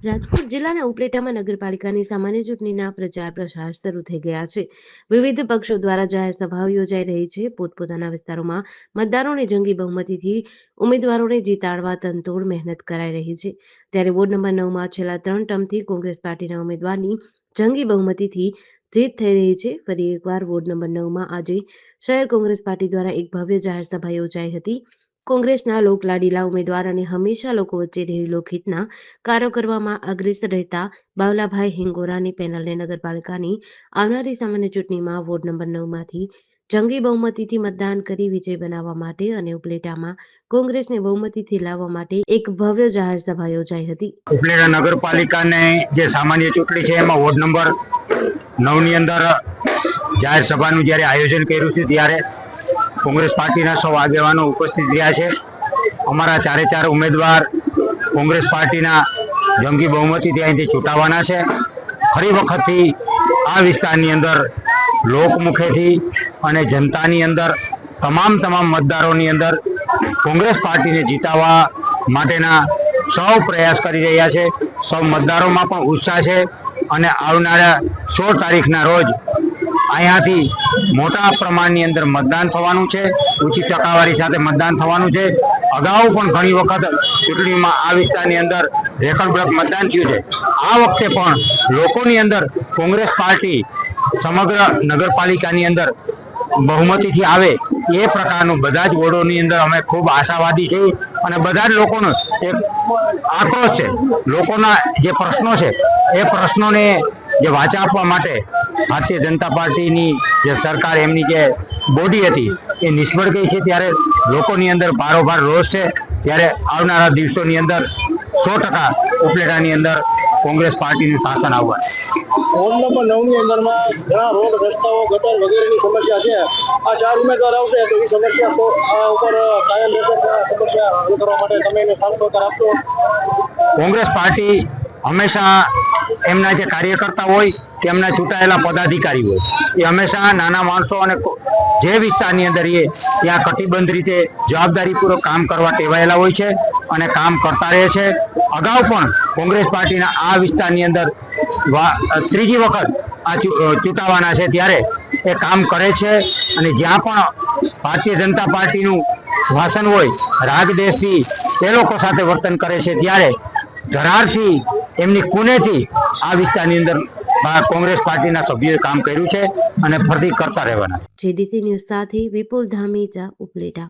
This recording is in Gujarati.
રાજકોટ જિલ્લાના ઉપલેટામાં નગરપાલિકાની સામાન્ય ચૂંટણીના પ્રચાર પ્રસાર શરૂ થઈ ગયા છે. વિવિધ પક્ષો દ્વારા જાહેર સભાઓ યોજાઈ રહી છે. પોતપોતાના વિસ્તારોમાં મતદારોને જંગી બહુમતીથી ઉમેદવારોને જીતાડવા તનતોડ મહેનત કરાઈ રહી છે. ત્યારે વોર્ડ નંબર નવમાં છેલ્લા ત્રણ ટર્મથી કોંગ્રેસ પાર્ટીના ઉમેદવારની જંગી બહુમતીથી જીત થઈ રહી છે. ફરી એકવાર વોર્ડ નંબર નવમાં આજે શહેર કોંગ્રેસ પાર્ટી દ્વારા એક ભવ્ય જાહેર સભા યોજાઈ હતી. કોંગ્રેસના લોકલાડીલા ઉમેદવાર અને હંમેશા લોકો વચ્ચે રહી લોકહિતના કાર્યો કરવામાં અગ્રેસર રહેતા બાવલાભાઈ હિંગોરાની પેનલને નગરપાલિકાની આવનારી સામાન્ય ચૂંટણીમાં વોર્ડ નંબર નવમાંથી જંગી બહુમતીથી મતદાન કરી વિજય બનાવવા માટે અને ઉપલેટામાં કોંગ્રેસને બહુમતીથી લાવવા માટે એક ભવ્ય જાહેર સભા યોજાઈ હતી. ઉપલેટા નગરપાલિકાને જે સામાન્ય ચૂંટણી છે એમાં વોર્ડ નંબર નવની અંદર જાહેર સભાનું જ્યારે આયોજન કર્યું છે, ત્યારે કોંગ્રેસ પાર્ટીના સૌ આગેવાનો ઉપસ્થિત રહ્યા છે. અમારા ચારે ચાર ઉમેદવાર કોંગ્રેસ પાર્ટીના જંગી બહુમતીથી અહીંથી ચૂંટાવાના છે. ફરી વખતથી આ વિસ્તારની અંદર લોકમુખેથી અને જનતાની અંદર, તમામ તમામ મતદારોની અંદર કોંગ્રેસ પાર્ટીને જીતાવા માટેના સૌ પ્રયાસ કરી રહ્યા છે. સૌ મતદારોમાં પણ ઉત્સાહ છે અને આવનારા સોળ તારીખના રોજ અહીંયાથી મોટા પ્રમાણની અંદર મતદાન થવાનું છે. ઊંચી ટકાવારી સાથે મતદાન થવાનું છે. અગાઉ પણ ઘણી વખત ચૂંટણીમાં આ વિસ્તારની અંદર રેકર્ડ બ્લોક મતદાન થયું છે. આ વખતે પણ લોકોની અંદર કોંગ્રેસ પાર્ટી સમગ્ર નગરપાલિકાની અંદર બહુમતીથી આવે એ પ્રકારનું બધા જ વોર્ડોની અંદર અમે ખૂબ આશાવાદી છીએ અને બધા જ લોકોનો એક આક્રોશ છે. લોકોના જે પ્રશ્નો છે, એ પ્રશ્નોને જે વાચા આપવા માટે ભારતીય જનતા પાર્ટીની જે સરકાર એમની જે બોડી હતી એ નિષ્ફળ ગઈ છે. ત્યારે લોકોની અંદર ભારોભાર રોષ છે. ત્યારે આવનારા દિવસોની અંદર સો ટકા ઉપલેટાની અંદર કોંગ્રેસ પાર્ટીનું શાસન આવવાનું વોર્ડ નંબર નવની અંદરમાં ઘણા રોડ રસ્તાઓ ગટર વગેરેની સમસ્યા છે. આ ચાર ઉમેદવાર આવશે તો એ સમસ્યા આ ઉપર કાયમ રહેશે સમસ્યા હલ કરવા માટે તમે એને સાથ આપશો. કોંગ્રેસ પાર્ટી હંમેશા એમના જે કાર્યકર્તા હોય કે એમના ચૂંટાયેલા પદાધિકારી હોય, એ હંમેશા નાના માણસો અને જે વિસ્તારની અંદર એ ત્યાં કટિબંધ રીતે જવાબદારીપૂર્વક કામ કરવા ટેવાયેલા હોય છે અને કામ કરતા રહે છે. અગાઉ પણ કોંગ્રેસ પાર્ટીના આ વિસ્તારની અંદર ત્રીજી વખત આ ચૂંટાવાના છે ત્યારે એ કામ કરે છે અને જ્યાં પણ ભારતીય જનતા પાર્ટીનું શાસન હોય, રાગ, દેશથી એ લોકો સાથે વર્તન કરે છે ત્યારે ધરારથી એમની કુનેથી આ વિસ્તારની અંદર કોંગ્રેસ પાર્ટીના સભ્યોએ કામ કર્યું છે અને ફરીથી કરતા રહેવાના. જેડીસી ન્યૂઝ સાથે વિપુલ ધામેચા ઉપલેટા